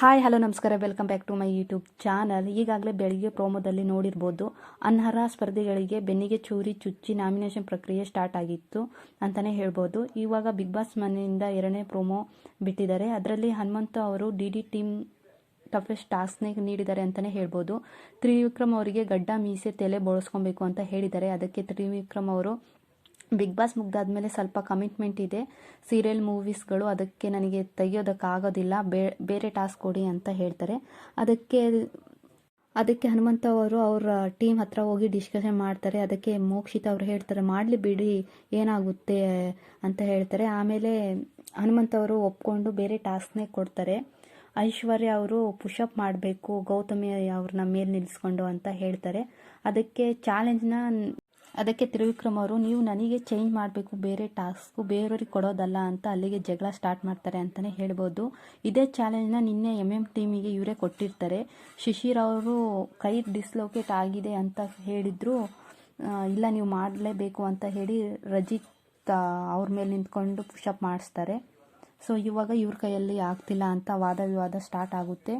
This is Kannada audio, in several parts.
ಹಾಯ್ ಹಲೋ ನಮಸ್ಕಾರ. Welcome back to my YouTube channel ಈಗಾಗಲೇ ಬೆಳಿಗ್ಗೆ ಪ್ರೋಮೋದಲ್ಲಿ ನೋಡಿರ್ಬೋದು, ಅನರ್ಹ ಸ್ಪರ್ಧಿಗಳಿಗೆ ಬೆನ್ನಿಗೆ ಚೂರಿ ಚುಚ್ಚಿ ನಾಮಿನೇಷನ್ ಪ್ರಕ್ರಿಯೆ ಸ್ಟಾರ್ಟ್ ಆಗಿತ್ತು ಅಂತಲೇ ಹೇಳ್ಬೋದು. ಇವಾಗ ಬಿಗ್ ಬಾಸ್ ಮನೆಯಿಂದ ಎರಡನೇ ಪ್ರೋಮೋ ಬಿಟ್ಟಿದ್ದಾರೆ. ಅದರಲ್ಲಿ ಹನುಮಂತ ಅವರು ಡಿ ಡಿ ಟೀಮ್ ಟಫೆಸ್ಟ್ ಟಾಸ್ಕ್ನೇ ನೀಡಿದ್ದಾರೆ ಅಂತಲೇ ಹೇಳ್ಬೋದು. ತ್ರಿವಿಕ್ರಮ್ ಅವರಿಗೆ ಗಡ್ಡ ಮೀಸೆ ತಲೆ ಬೋಳಿಸ್ಕೊಬೇಕು ಅಂತ ಹೇಳಿದ್ದಾರೆ. ಅದಕ್ಕೆ ತ್ರಿವಿಕ್ರಮ್ ಅವರು ಬಿಗ್ ಬಾಸ್ ಮುಗ್ದಾದ್ಮೇಲೆ ಸ್ವಲ್ಪ ಕಮಿಟ್ಮೆಂಟ್ ಇದೆ. ಸೀರಿಯಲ್ ಮೂವೀಸ್ಗಳು ಅದಕ್ಕೆ ನನಗೆ ತೆಗಿಯೋದಕ್ಕಾಗೋದಿಲ್ಲ. ಬೇರೆ ಟಾಸ್ಕ್ ಕೊಡಿ ಅಂತ ಹೇಳ್ತಾರೆ. ಅದಕ್ಕೆ ಅದಕ್ಕೆ ಹನುಮಂತ ಅವರು ಅವರ ಟೀಮ್ ಹತ್ರ ಹೋಗಿ ಡಿಸ್ಕಷನ್ ಮಾಡ್ತಾರೆ. ಅದಕ್ಕೆ ಮೋಕ್ಷಿತ ಅವರು ಹೇಳ್ತಾರೆ, ಮಾಡಲಿ ಬಿಡಿ, ಏನಾಗುತ್ತೆ ಅಂತ ಹೇಳ್ತಾರೆ. ಆಮೇಲೆ ಹನುಮಂತ ಅವರು ಒಪ್ಕೊಂಡು ಬೇರೆ ಟಾಸ್ಕ್ನೇ ಕೊಡ್ತಾರೆ. ಐಶ್ವರ್ಯ ಅವರು ಪುಷಪ್ ಮಾಡಬೇಕು, ಗೌತಮಿ ಅವ್ರನ್ನ ಮೇಲೆ ನಿಲ್ಲಿಸ್ಕೊಂಡು ಅಂತ ಹೇಳ್ತಾರೆ. ಅದಕ್ಕೆ ಚಾಲೆಂಜ್ನ ಅದಕ್ಕೆ ತ್ರಿವಿಕ್ರಮ್ ಅವರು ನೀವು ನನಗೆ ಚೇಂಜ್ ಮಾಡಬೇಕು, ಬೇರೆ ಟಾಸ್ಕು ಬೇರೆಯವ್ರಿಗೆ ಕೊಡೋದಲ್ಲ ಅಂತ ಅಲ್ಲಿಗೆ ಜಗಳ ಸ್ಟಾರ್ಟ್ ಮಾಡ್ತಾರೆ ಅಂತಲೇ ಹೇಳ್ಬೋದು. ಇದೇ ಚಾಲೆಂಜ್ನ ನಿನ್ನೆ ಎಂ ಎಂ ಟೀಮಿಗೆ ಇವರೇ ಕೊಟ್ಟಿರ್ತಾರೆ. ಶಿಶಿರ್ ಅವರು ಕೈ ಡಿಸ್ಲೋಕೇಟ್ ಆಗಿದೆ ಅಂತ ಹೇಳಿದ್ರು. ಇಲ್ಲ, ನೀವು ಮಾಡಲೇಬೇಕು ಅಂತ ಹೇಳಿ ರಜಿತ್ ಅವ್ರ ಮೇಲೆ ನಿಂತ್ಕೊಂಡು ಪುಷಪ್ ಮಾಡಿಸ್ತಾರೆ. ಸೊ ಇವಾಗ ಇವ್ರ ಕೈಯಲ್ಲಿ ಆಗ್ತಿಲ್ಲ ಅಂತ ವಾದ ವಿವಾದ ಸ್ಟಾರ್ಟ್ ಆಗುತ್ತೆ.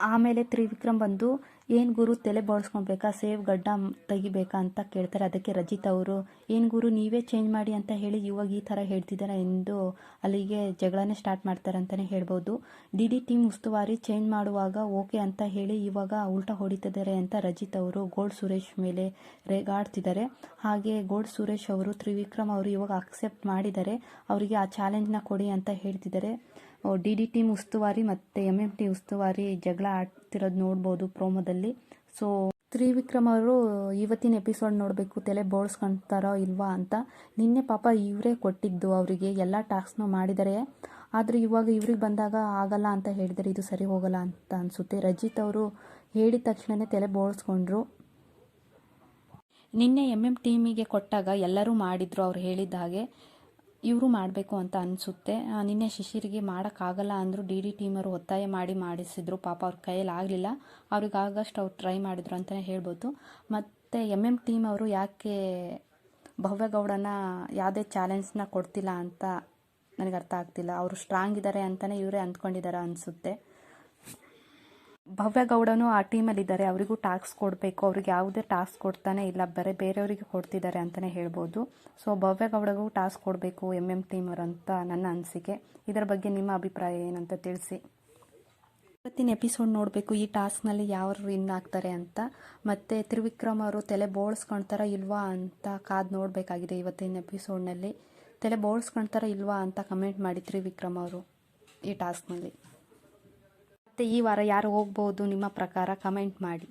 ಆಮೇಲೆ ತ್ರಿವಿಕ್ರಮ್ ಬಂದು, ಏನು ಗುರು ತಲೆ ಬೋಳ್ಸ್ಕೊಬೇಕಾ ಸೇವ್ ಗಡ್ಡ ತೆಗಿಬೇಕಾ? ಅಂತ ಕೇಳ್ತಾರೆ. ಅದಕ್ಕೆ ರಜಿತ್ ಅವರು, ಏನು ಗುರು, ನೀವೇ ಚೇಂಜ್ ಮಾಡಿ ಅಂತ ಹೇಳಿ ಇವಾಗ ಈ ಥರ ಹೇಳ್ತಿದ್ದಾರೆ ಎಂದು ಅಲ್ಲಿಗೆ ಜಗಳನೇ ಸ್ಟಾರ್ಟ್ ಮಾಡ್ತಾರೆ ಅಂತಲೇ ಹೇಳ್ಬೋದು. ಡಿ ಡಿ ಟೀಮ್ ಉಸ್ತುವಾರಿ ಚೇಂಜ್ ಮಾಡುವಾಗ ಓಕೆ ಅಂತ ಹೇಳಿ ಇವಾಗ ಉಲ್ಟಾ ಹೊಡಿತಿದ್ದಾರೆ ಅಂತ ರಜಿತ್ ಅವರು ಗೋಲ್ಡ್ ಸುರೇಶ್ ಮೇಲೆ ರೇಗಾಡ್ತಿದ್ದಾರೆ. ಹಾಗೆ ಗೋಲ್ಡ್ ಸುರೇಶ್ ಅವರು, ತ್ರಿವಿಕ್ರಮ್ ಅವರು ಇವಾಗ ಅಕ್ಸೆಪ್ಟ್ ಮಾಡಿದ್ದಾರೆ. ಅವರಿಗೆ ಆ ಚಾಲೆಂಜ್ನ ಕೊಡಿ ಅಂತ ಹೇಳ್ತಿದ್ದಾರೆ. ಡಿ ಡಿ ಟೀಮ್ ಉಸ್ತುವಾರಿ ಮತ್ತು ಎಂ ಎಂ ಟಿ ಉಸ್ತುವಾರಿ ಜಗಳ ಆಡ್ತಿರೋದು ನೋಡ್ಬೋದು ಪ್ರೋಮೋದಲ್ಲಿ. ಸೊ, ತ್ರಿವಿಕ್ರಮ್ ಅವರು ಇವತ್ತಿನ ಎಪಿಸೋಡ್ ನೋಡಬೇಕು, ತಲೆ ಬೋಳ್ಸ್ಕೊತಾರೋ ಇಲ್ವಾ ಅಂತ. ನಿನ್ನೆ ಪಾಪ ಇವರೇ ಕೊಟ್ಟಿದ್ದು ಅವರಿಗೆ, ಎಲ್ಲ ಟಾಸ್ಕ್ನು ಮಾಡಿದರೆ. ಆದರೆ ಇವಾಗ ಇವ್ರಿಗೆ ಬಂದಾಗ ಆಗಲ್ಲ ಅಂತ ಹೇಳಿದರೆ, ಇದು ಸರಿ ಹೋಗಲ್ಲ ಅಂತ ಅನಿಸುತ್ತೆ. ರಜಿತ್ ಅವರು ಹೇಳಿದ ತಕ್ಷಣವೇ ತಲೆ ಬೋಳ್ಸ್ಕೊಂಡ್ರು. ನಿನ್ನೆ ಎಂ ಎಂ ಟೀಮಿಗೆ ಕೊಟ್ಟಾಗ ಎಲ್ಲರೂ ಮಾಡಿದ್ರು ಅವ್ರು ಹೇಳಿದ ಹಾಗೆ. ಇವರು ಮಾಡಬೇಕು ಅಂತ ಅನಿಸುತ್ತೆ. ನಿನ್ನೆ ಶಿಶಿರಿಗೆ ಮಾಡೋಕ್ಕಾಗಲ್ಲ ಅಂದರು ಡಿ ಡಿ ಟೀಮರು ಒತ್ತಾಯ ಮಾಡಿ ಮಾಡಿಸಿದ್ರು. ಪಾಪ ಅವ್ರ ಕೈಯಲ್ಲಿ ಆಗಲಿಲ್ಲ. ಅವ್ರಿಗೆ ಆಗಷ್ಟು ಅವ್ರು ಟ್ರೈ ಮಾಡಿದ್ರು ಅಂತಲೇ ಹೇಳ್ಬೋದು. ಮತ್ತು ಎಂ ಎಂ ಟೀಮ್ ಅವರು ಯಾಕೆ ಭವ್ಯಗೌಡನ ಯಾವುದೇ ಚಾಲೆಂಜ್ನ ಕೊಡ್ತಿಲ್ಲ ಅಂತ ನನಗೆ ಅರ್ಥ ಆಗ್ತಿಲ್ಲ. ಅವರು ಸ್ಟ್ರಾಂಗ್ ಇದ್ದಾರೆ ಅಂತಲೇ ಇವರೇ ಅಂದ್ಕೊಂಡಿದ್ದಾರೆ ಅನಿಸುತ್ತೆ. ಭವ್ಯಗೌಡನು ಆ ಟೀಮಲ್ಲಿದ್ದಾರೆ ಅವರಿಗೂ ಟಾಸ್ಕ್ ಕೊಡಬೇಕು. ಅವ್ರಿಗೆ ಯಾವುದೇ ಟಾಸ್ಕ್ ಕೊಡ್ತಾನೆ ಇಲ್ಲ. ಬರೀ ಬೇರೆಯವರಿಗೆ ಕೊಡ್ತಿದ್ದಾರೆ ಅಂತಲೇ ಹೇಳ್ಬೋದು. ಸೊ ಭವ್ಯಗೌಡಗೂ ಟಾಸ್ಕ್ ಕೊಡಬೇಕು ಎಂ ಎಂ ಟೀಮರ್ ಅಂತ ನನ್ನ ಅನಿಸಿಕೆ. ಇದರ ಬಗ್ಗೆ ನಿಮ್ಮ ಅಭಿಪ್ರಾಯ ಏನಂತ ತಿಳಿಸಿ. ಇವತ್ತಿನ ಎಪಿಸೋಡ್ ನೋಡಬೇಕು. ಈ ಟಾಸ್ಕ್ನಲ್ಲಿ ಯಾರು ವಿನ್ ಆಗ್ತಾರೆ ಅಂತ. ಮತ್ತು ತ್ರಿವಿಕ್ರಮ್ ಅವರು ತಲೆ ಬೋಳ್ಸ್ಕೊಳ್ತಾರ ಇಲ್ವಾ ಅಂತ ಕಾದು ನೋಡಬೇಕಾಗಿದೆ ಇವತ್ತಿನ ಎಪಿಸೋಡ್ನಲ್ಲಿ ತಲೆ ಬೋಳ್ಸ್ಕೊಳ್ತಾರ ಇಲ್ವಾ ಅಂತ ಕಮೆಂಟ್ ಮಾಡಿ ತ್ರಿವಿಕ್ರಮ್ ಅವರು ಈ ಟಾಸ್ಕ್ನಲ್ಲಿ ಮತ್ತು ಈ ವಾರ ಯಾರು ಹೋಗ್ಬೋದು ನಿಮ್ಮ ಪ್ರಕಾರ ಕಮೆಂಟ್ ಮಾಡಿ.